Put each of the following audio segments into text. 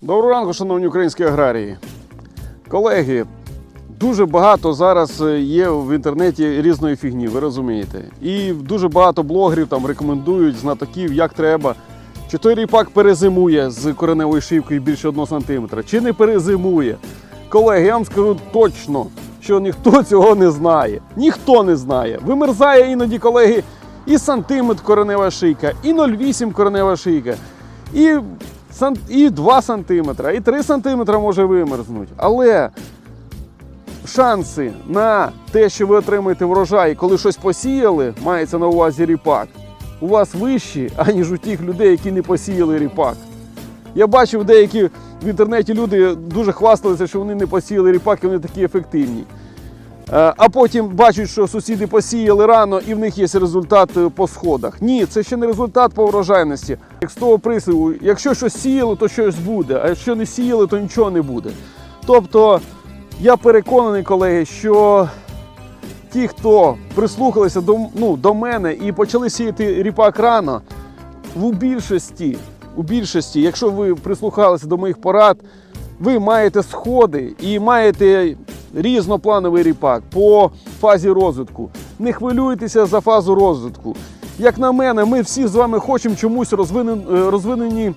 Доброго ранку, шановні українські аграрії. Колеги, дуже багато зараз е, є в інтернеті різної фігні, ви розумієте. І дуже багато блогерів там рекомендують знатоків, як треба. Чи той ріпак перезимує з кореневою шивкою більше 1 см, чи не перезимує. Колеги, я вам скажу точно, що ніхто цього не знає. Ніхто не знає. Вимерзає іноді, колеги, і сантиметр коренева шийка, і 0,8 коренева шийка, і, і 2 сантиметра, і 3 сантиметра може вимерзнути. Але шанси на те, що ви отримаєте врожай, коли щось посіяли, мається на увазі ріпак, у вас вищі, аніж у тих людей, які не посіяли ріпак. Я бачив деякі в інтернеті люди дуже хвасталися, що вони не посіяли ріпак і вони такі ефективні. Е, А потім бачать, що сусіди посіяли рано і в них є результат е, по сходах. Ні, це ще не результат по врожайності. Як з того присиву, якщо щось сіяли, то щось буде, а якщо не сіяли, то нічого не буде. Тобто я переконаний, колеги, що ті, хто прислухалися до, ну, до мене і почали сіяти ріпак рано, в більшості, у більшості, якщо ви прислухалися до моїх порад, ви маєте сходи і маєте різноплановий ріпак по фазі розвитку. Не хвилюйтеся за фазу розвитку. Як на мене, ми всі з вами хочемо чомусь е, розвинені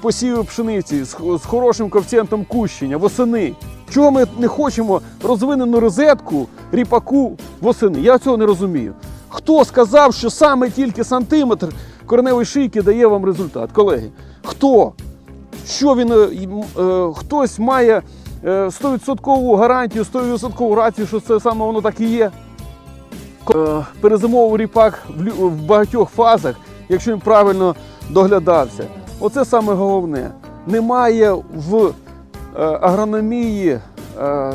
посіви пшениці з, хорошим коефіцієнтом кущення восени. Чого ми не хочемо розвинену розетку ріпаку восени? Я цього не розумію. Хто сказав, що саме тільки сантиметр кореневої шийки дає вам результат? Колеги, хто? Що він е, е, хтось має 100% гарантію, 100% рацію, що це саме воно так і є. Е, Перезимовував ріпак в багатьох фазах, якщо він правильно доглядався. Оце саме головне. Немає в е, агрономії е,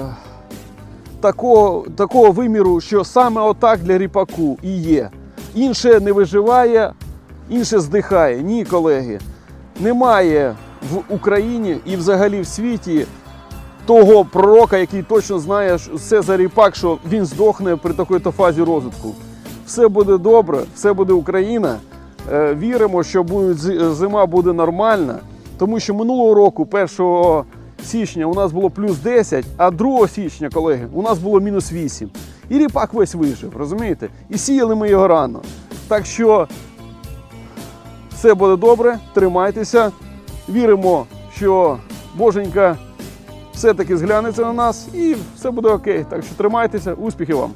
такого, такого виміру, що саме отак для ріпаку і є. Інше не виживає, інше здихає. Ні, колеги. Немає в Україні і взагалі в світі того пророка, який точно знає все за ріпак, що він здохне при такій-то фазі розвитку. Все буде добре, все буде Україна. Е, Віримо, що зима буде нормальна, тому що минулого року, 1 січня, у нас було плюс 10, а 2 січня, колеги, у нас було мінус 8. І ріпак весь вижив, розумієте? І сіяли ми його рано. Так що все буде добре, тримайтеся. Віримо, що Боженька все-таки зглянеться на нас і все буде окей. Так що тримайтеся, успіхів вам!